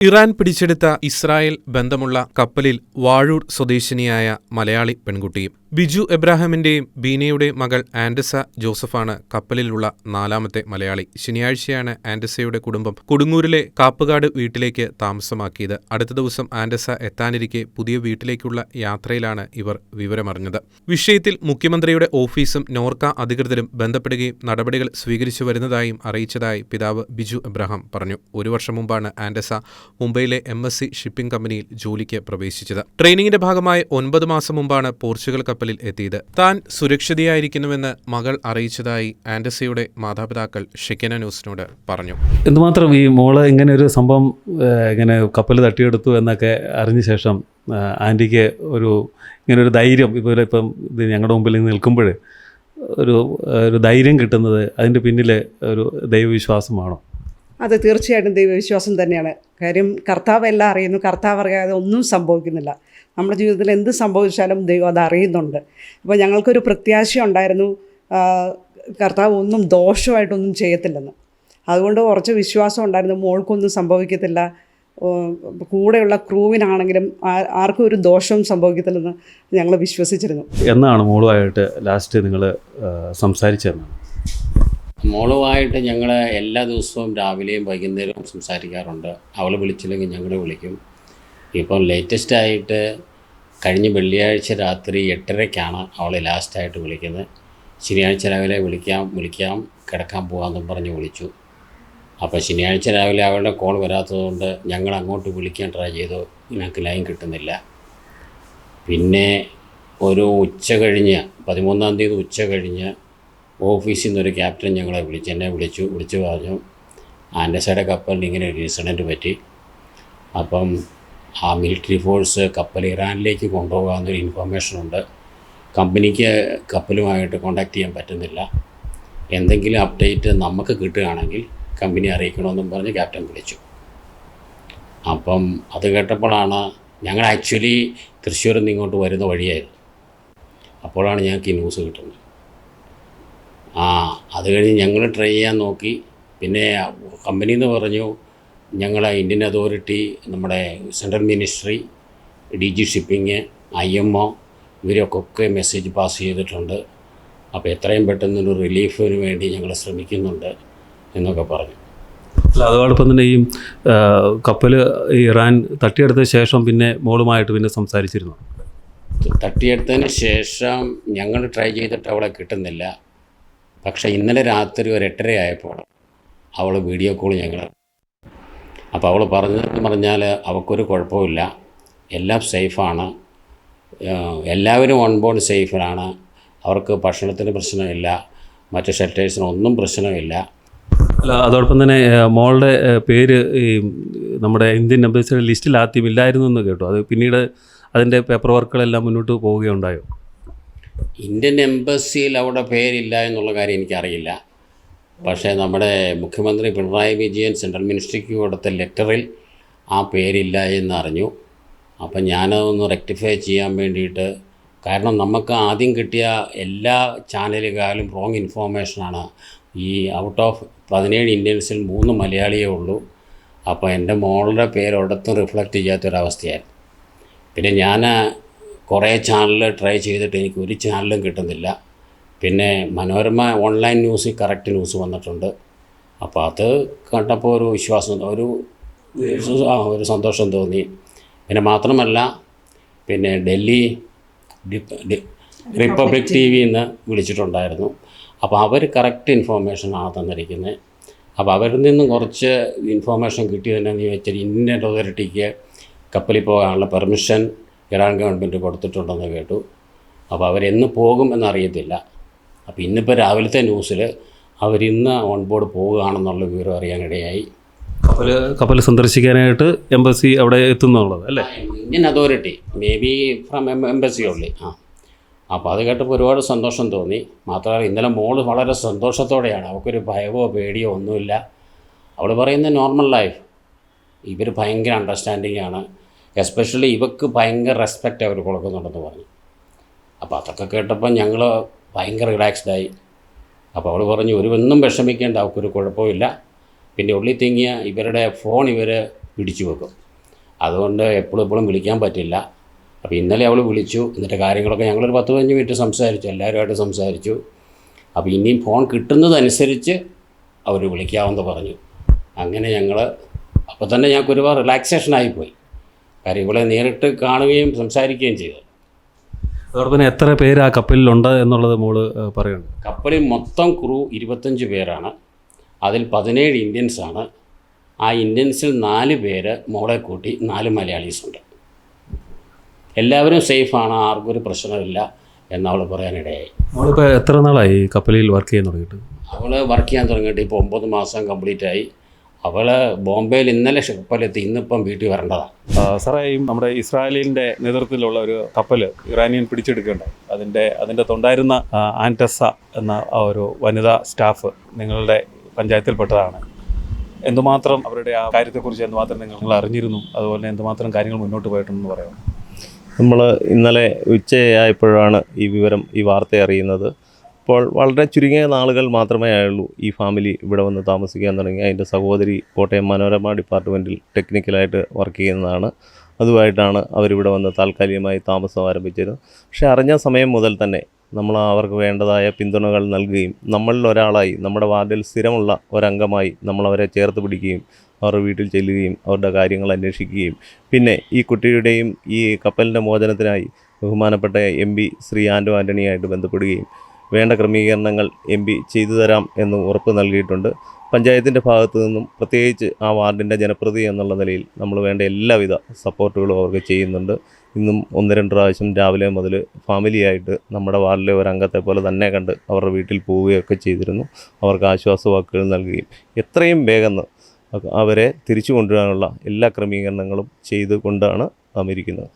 Iran പിടിച്ചെടുത്ത Israel ബന്ധമുള്ള കപ്പലിൽ വാഴൂർ സ്വദേശിനിയായ മലയാളി പെൺകുട്ടിയും ബിജു എബ്രാഹിമിന്റെയും ബീനയുടെയും മകൾ ആൻഡസ ജോസഫാണ് കപ്പലിലുള്ള നാലാമത്തെ മലയാളി. ശനിയാഴ്ചയാണ് ആൻഡസയുടെ കുടുംബം കൊടുങ്ങൂരിലെ കാപ്പുകാട് വീട്ടിലേക്ക് താമസമാക്കിയത്. അടുത്ത ദിവസം ആൻഡസ എത്താനിരിക്കെ പുതിയ വീട്ടിലേക്കുള്ള യാത്രയിലാണ് ഇവർ വിവരമറിഞ്ഞത്. വിഷയത്തിൽ മുഖ്യമന്ത്രിയുടെ ഓഫീസും നോർക്ക അധികൃതരും ബന്ധപ്പെടുകയും നടപടികൾ സ്വീകരിച്ചു വരുന്നതായും അറിയിച്ചതായി പിതാവ് ബിജു എബ്രഹാം പറഞ്ഞു. ഒരു വർഷം മുമ്പാണ് ആൻഡസ മുംബൈയിലെ എം ഷിപ്പിംഗ് കമ്പനിയിൽ ജോലിക്ക് പ്രവേശിച്ചത്. ട്രെയിനിങ്ങിന്റെ ഭാഗമായി ഒൻപത് മാസം മുമ്പാണ് പോർച്ചുഗൽ കപ്പലിൽ എത്തിയത്. താൻ സുരക്ഷിതയായിരിക്കുന്നുവെന്ന് മകൾ അറിയിച്ചതായി ആൻഡസിയുടെ മാതാപിതാക്കൾ ഷിക്കന ന്യൂസിനോട് പറഞ്ഞു. എന്തുമാത്രം ഈ മോൾ ഇങ്ങനെ ഒരു സംഭവം ഇങ്ങനെ കപ്പൽ തട്ടിയെടുത്തു എന്നൊക്കെ അറിഞ്ഞ ശേഷം ആന്റിക്ക് ഒരു ഇങ്ങനെ ഒരു ധൈര്യം ഇപ്പോൾ ഇപ്പം ഇത് ഞങ്ങളുടെ മുമ്പിൽ നിൽക്കുമ്പോൾ ഒരു ഒരു ധൈര്യം കിട്ടുന്നത് അതിന്റെ പിന്നിൽ ഒരു ദൈവവിശ്വാസമാണോ അത് തീർച്ചയായിട്ടും ദൈവവിശ്വാസം തന്നെയാണ്. കാര്യം കർത്താവ് എല്ലാം അറിയുന്നു. കർത്താവ് അറിയാതെ ഒന്നും സംഭവിക്കുന്നില്ല. നമ്മുടെ ജീവിതത്തിൽ എന്ത് സംഭവിച്ചാലും ദൈവം അത് അറിയുന്നുണ്ട്. അപ്പോൾ ഞങ്ങൾക്കൊരു പ്രത്യാശ ഉണ്ടായിരുന്നു. കർത്താവ് ഒന്നും ദോഷമായിട്ടൊന്നും ചെയ്യത്തില്ലെന്ന്. അതുകൊണ്ട് കുറച്ച് വിശ്വാസം ഉണ്ടായിരുന്നു. മോൾക്കൊന്നും സംഭവിക്കത്തില്ല. കൂടെയുള്ള ക്രൂവിനാണെങ്കിലും ആർക്കും ഒരു ദോഷവും സംഭവിക്കത്തില്ലെന്ന് ഞങ്ങൾ വിശ്വസിച്ചിരുന്നു. എന്നാണ് മോളുമായിട്ട് ലാസ്റ്റ് നിങ്ങൾ സംസാരിച്ചതെന്നാണ് മോളുമായിട്ട് ഞങ്ങൾ എല്ലാ ദിവസവും രാവിലെയും വൈകുന്നേരവും സംസാരിക്കാറുണ്ട്. അവൾ വിളിച്ചില്ലെങ്കിൽ ഞങ്ങൾ വിളിക്കും. ഇപ്പം ലേറ്റസ്റ്റ് ആയിട്ട് കഴിഞ്ഞ വെള്ളിയാഴ്ച രാത്രി എട്ടരയ്ക്കാണ് അവൾ ലാസ്റ്റായിട്ട് വിളിക്കുന്നത്. ശനിയാഴ്ച രാവിലെ വിളിക്കാം വിളിക്കാം കിടക്കാൻ പോകാമെന്നും പറഞ്ഞ് വിളിച്ചു. അപ്പോൾ ശനിയാഴ്ച രാവിലെ അവളുടെ കോൾ വരാത്തതുകൊണ്ട് ഞങ്ങൾ അങ്ങോട്ട് വിളിക്കാൻ ട്രൈ ചെയ്തു. ഞങ്ങൾക്ക് ലൈൻ കിട്ടുന്നില്ല. പിന്നെ ഒരു ഉച്ച കഴിഞ്ഞ് പതിമൂന്നാം തീയതി ഉച്ച കഴിഞ്ഞ് ഓഫീസിൽ നിന്നൊരു ക്യാപ്റ്റൻ ഞങ്ങളെ വിളിച്ച് എന്നെ വിളിച്ചു വിളിച്ചു പറഞ്ഞു. ആൻഡസയുടെ കപ്പലിന് ഇങ്ങനെ ഒരു ഇൻസിഡന്റ് പറ്റി. അപ്പം ആ മിലിറ്ററി ഫോഴ്സ് കപ്പൽ ഇറാനിലേക്ക് കൊണ്ടുപോകാമെന്നൊരു ഇൻഫർമേഷൻ ഉണ്ട്. കമ്പനിക്ക് കപ്പലുമായിട്ട് കോണ്ടാക്ട് ചെയ്യാൻ പറ്റുന്നില്ല. എന്തെങ്കിലും അപ്ഡേറ്റ് നമുക്ക് കിട്ടുകയാണെങ്കിൽ കമ്പനി അറിയിക്കണമെന്നും പറഞ്ഞ് ക്യാപ്റ്റൻ വിളിച്ചു. അപ്പം അത് കേട്ടപ്പോഴാണ് ഞങ്ങൾ ആക്ച്വലി തൃശ്ശൂരിൽ നിന്ന് ഇങ്ങോട്ട് വരുന്ന വഴിയായിരുന്നു. അപ്പോഴാണ് ഞങ്ങൾക്ക് ഈ ന്യൂസ് കിട്ടുന്നത്. ആ അത് കഴിഞ്ഞ് ഞങ്ങൾ ട്രൈ ചെയ്യാൻ നോക്കി. പിന്നെ കമ്പനി എന്ന് പറഞ്ഞു ഞങ്ങൾ ഇന്ത്യൻ അതോറിറ്റി നമ്മുടെ central ministry D G shipping I M O ഇവരൊക്കെ മെസ്സേജ് പാസ് ചെയ്തിട്ടുണ്ട്. അപ്പോൾ എത്രയും പെട്ടെന്നൊരു റിലീഫിന് വേണ്ടി ഞങ്ങൾ ശ്രമിക്കുന്നുണ്ട് എന്നൊക്കെ പറഞ്ഞു. അല്ല അതോടൊപ്പം തന്നെ ഈ കപ്പൽ ഇറാൻ തട്ടിയെടുത്ത ശേഷം പിന്നെ മോളുമായിട്ട് പിന്നെ സംസാരിച്ചിരുന്നു? തട്ടിയെടുത്തതിന് ശേഷം ഞങ്ങൾ ട്രൈ ചെയ്തിട്ട് അവളെ കിട്ടുന്നില്ല. പക്ഷേ ഇന്നലെ രാത്രി ഒരു എട്ടര ആയപ്പോൾ അവൾ വീഡിയോ കോൾ ഞങ്ങൾ അപ്പോൾ അവൾ പറഞ്ഞതെന്ന് പറഞ്ഞാൽ അവൾക്കൊരു കുഴപ്പമില്ല എല്ലാം സേഫാണ്. എല്ലാവരും ഓൺ ബോർഡ് സേഫിലാണ്. അവർക്ക് ഭക്ഷണത്തിന് പ്രശ്നമില്ല. മറ്റ് ഷെൽട്ടേഴ്സിന് ഒന്നും പ്രശ്നമില്ല. അല്ല അതോടൊപ്പം തന്നെ മോളുടെ പേര് ഈ നമ്മുടെ ഇന്ത്യൻ എംബസിയുടെ ലിസ്റ്റിൽ ആദ്യം ഇല്ലായിരുന്നു എന്ന് കേട്ടു. അത് പിന്നീട് അതിന്റെ പേപ്പർ വർക്കുകളെല്ലാം മുന്നോട്ട് പോവുകയുണ്ടായോ? ഇന്ത്യൻ എംബസിയിൽ അവിടെ പേരില്ല എന്നുള്ള കാര്യം എനിക്കറിയില്ല. പക്ഷേ നമ്മുടെ മുഖ്യമന്ത്രി പിണറായി വിജയൻ സെൻട്രൽ മിനിസ്ട്രിക്ക് കൊടുത്ത ലെറ്ററിൽ ആ പേരില്ല എന്നറിഞ്ഞു. അപ്പം ഞാനതൊന്ന് റെക്ടിഫൈ ചെയ്യാൻ വേണ്ടിയിട്ട് കാരണം നമുക്ക് ആദ്യം കിട്ടിയ എല്ലാ ചാനലുകാരും റോങ് ഇൻഫോർമേഷനാണ് ഈ ഔട്ട് ഓഫ് പതിനേഴ് ഇന്ത്യൻസിൽ മൂന്ന് മലയാളിയേ ഉള്ളൂ. അപ്പോൾ എന്റെ മോളുടെ പേര് ഒരിടത്തും റിഫ്ലക്റ്റ് ചെയ്യാത്തൊരവസ്ഥയായിരുന്നു പിന്നെ ഞാൻ കുറേ ചാനൽ ട്രൈ ചെയ്തിട്ട് എനിക്ക് ഒരു ചാനലും കിട്ടുന്നില്ല. പിന്നെ Manorama online news correct news വന്നിട്ടുണ്ട്. അപ്പോൾ അത് കണ്ടപ്പോൾ ഒരു വിശ്വാസം ഒരു ഒരു സന്തോഷം തോന്നി. പിന്നെ മാത്രമല്ല പിന്നെ ഡൽഹി റിപ്പബ്ലിക് ടി വിയിൽ നിന്ന് വിളിച്ചിട്ടുണ്ടായിരുന്നു. അപ്പോൾ അവർ കറക്റ്റ് ഇൻഫോർമേഷനാണ് തന്നിരിക്കുന്നത് അപ്പോൾ അവരിൽ നിന്നും കുറച്ച് ഇൻഫോർമേഷൻ കിട്ടിയതെന്നു വെച്ചാൽ ഇന്ത്യൻ അതോറിറ്റിക്ക് കപ്പലിൽ പോകാനുള്ള പെർമിഷൻ ഇറാൻ ഗവൺമെന്റ് കൊടുത്തിട്ടുണ്ടെന്ന് കേട്ടു. അപ്പോൾ അവരെന്ന് പോകും എന്നറിയത്തില്ല. അപ്പോൾ ഇന്നിപ്പോൾ രാവിലത്തെ ന്യൂസിൽ അവരിന്ന് ഓൺ ബോർഡ് പോവുകയാണെന്നുള്ള വിവരം അറിയാനിടയായി. കപ്പൽ കപ്പൽ സന്ദർശിക്കാനായിട്ട് എംബസി അവിടെ എത്തുന്നുള്ളത് അല്ലേ? Indian authority may be from embassy ഉള്ളി ആ അപ്പോൾ അത് കേട്ടപ്പോൾ ഒരുപാട് സന്തോഷം തോന്നി. മാത്രമല്ല ഇന്നലെ മോൾ വളരെ സന്തോഷത്തോടെയാണ്. അവൾക്കൊരു ഭയമോ പേടിയോ ഒന്നുമില്ല. അവൾ പറയുന്ന നോർമൽ ലൈഫ് ഇവർ ഭയങ്കര അണ്ടർസ്റ്റാൻഡിങ് ആണ്. എസ്പെഷ്യലി ഇവക്ക് ഭയങ്കര റെസ്പെക്റ്റ് അവർ കൊടുക്കുന്നുണ്ടെന്ന് പറഞ്ഞു. അപ്പോൾ അതൊക്കെ കേട്ടപ്പോൾ ഞങ്ങൾ ഭയങ്കര റിലാക്സ്ഡായി അപ്പോൾ അവൾ പറഞ്ഞു ഒരു ഒന്നും വിഷമിക്കേണ്ട അവൾക്കൊരു കുഴപ്പമില്ല പിന്നെ ഉള്ളി തിങ്ങിയ ഇവരുടെ ഫോൺ ഇവർ പിടിച്ചു വെക്കും. അതുകൊണ്ട് എപ്പോഴും എപ്പോഴും വിളിക്കാൻ പറ്റില്ല. അപ്പോൾ ഇന്നലെ അവൾ വിളിച്ചു എന്നിട്ട് കാര്യങ്ങളൊക്കെ ഞങ്ങളൊരു പത്ത് പതിനഞ്ച് മിനിറ്റ് സംസാരിച്ചു എല്ലാവരുമായിട്ട് സംസാരിച്ചു. അപ്പോൾ ഇനിയും ഫോൺ കിട്ടുന്നതനുസരിച്ച് അവർ വിളിക്കാമെന്ന് പറഞ്ഞു. അങ്ങനെ ഞങ്ങൾ അപ്പോൾ തന്നെ ഞങ്ങൾക്ക് ഒരുപാട് റിലാക്സേഷൻ ആയിപ്പോയി കാര്യം ഇവളെ നേരിട്ട് കാണുകയും സംസാരിക്കുകയും ചെയ്തു. അതോടൊപ്പം തന്നെ എത്ര പേര് ആ കപ്പലിലുണ്ട് എന്നുള്ളത് മോൾ പറയുന്നത് കപ്പലിൽ മൊത്തം ക്രൂ ഇരുപത്തഞ്ച് പേരാണ്. അതിൽ പതിനേഴ് ഇന്ത്യൻസാണ് ആ ഇന്ത്യൻസിൽ നാല് പേര് മോളെ കൂട്ടി നാല് മലയാളീസുണ്ട് എല്ലാവരും സേഫാണ് ആർക്കും ഒരു പ്രശ്നമില്ല എന്നവൾ പറയാനിടയായി. മോളിപ്പോൾ എത്ര നാളായി കപ്പലിൽ വർക്ക് ചെയ്യാൻ തുടങ്ങിയിട്ട്? അവൾ വർക്ക് ചെയ്യാൻ തുടങ്ങിയിട്ട് ഇപ്പോൾ ഒമ്പത് മാസം കംപ്ലീറ്റ് ആയി. അവൾ ബോംബെയിൽ ഇന്നലെ കപ്പലെത്തി ഇന്നിപ്പം വീട്ടിൽ വരേണ്ടതാണ് സാറേ ഈ നമ്മുടെ ഇസ്രായേലിന്റെ നേതൃത്വത്തിലുള്ള ഒരു കപ്പൽ ഇറാനിയൻ പിടിച്ചെടുക്കുകയുണ്ടായി അതിന്റെ അതിന്റെ തൊണ്ടായിരുന്ന ആന്റസ എന്ന ആ ഒരു വനിതാ സ്റ്റാഫ് നിങ്ങളുടെ പഞ്ചായത്തിൽപ്പെട്ടതാണ്. എന്തുമാത്രം അവരുടെ ആ കാര്യത്തെക്കുറിച്ച് എന്തുമാത്രം നിങ്ങൾ നിങ്ങൾ അറിഞ്ഞിരുന്നു? അതുപോലെ എന്തുമാത്രം കാര്യങ്ങൾ മുന്നോട്ട് പോയിട്ടുണ്ടെന്ന് പറയാം നമ്മൾ ഇന്നലെ ഉച്ചയായപ്പോഴാണ് ഈ വിവരം ഈ വാർത്ത അറിയുന്നത്. അപ്പോൾ വളരെ ചുരുങ്ങിയ നാളുകൾ മാത്രമേ ആയുള്ളൂ ഈ ഫാമിലി ഇവിടെ വന്ന് താമസിക്കാൻ തുടങ്ങി. അതിന്റെ സഹോദരി കോട്ടയം മനോരമ ഡിപ്പാർട്ട്മെന്റിൽ ടെക്നിക്കലായിട്ട് വർക്ക് ചെയ്യുന്നതാണ്. അതുമായിട്ടാണ് അവരിവിടെ വന്ന് താൽക്കാലികമായി താമസം ആരംഭിച്ചത്. പക്ഷേ അറിഞ്ഞ സമയം മുതൽ തന്നെ നമ്മൾ അവർക്ക് വേണ്ടതായ പിന്തുണകൾ നൽകുകയും നമ്മളിൽ ഒരാളായി നമ്മുടെ വാർഡിൽ സ്ഥിരമുള്ള ഒരംഗമായി നമ്മളവരെ ചേർത്ത് പിടിക്കുകയും അവരുടെ വീട്ടിൽ ചെല്ലുകയും അവരുടെ കാര്യങ്ങൾ അന്വേഷിക്കുകയും പിന്നെ ഈ കുട്ടിയുടെയും ഈ കപ്പലിന്റെ മോചനത്തിനായി ബഹുമാനപ്പെട്ട എം പി ശ്രീ ആൻഡോ ആന്റണിയായിട്ട് ബന്ധപ്പെടുകയും വേണ്ട ക്രമീകരണങ്ങൾ എം പി ചെയ്തു തരാം എന്ന് ഉറപ്പ് നൽകിയിട്ടുണ്ട്. പഞ്ചായത്തിന്റെ ഭാഗത്തു നിന്നും പ്രത്യേകിച്ച് ആ വാർഡിന്റെ ജനപ്രതി എന്നുള്ള നിലയിൽ നമ്മൾ വേണ്ട എല്ലാവിധ സപ്പോർട്ടുകളും അവർക്ക് ചെയ്യുന്നുണ്ട്. ഇന്നും ഒന്ന് രണ്ട് പ്രാവശ്യം രാവിലെ മുതൽ ഫാമിലിയായിട്ട് നമ്മുടെ വാർഡിലെ ഒരു അംഗത്തെ പോലെ തന്നെ കണ്ട് അവരുടെ വീട്ടിൽ പോവുകയൊക്കെ ചെയ്തിരുന്നു. അവർക്ക് ആശ്വാസ വാക്കുകൾ നൽകുകയും എത്രയും വേഗം അവരെ തിരിച്ചു കൊണ്ടുവരാനുള്ള എല്ലാ ക്രമീകരണങ്ങളും ചെയ്തുകൊണ്ടാണ് അമേരിക്കുന്നത്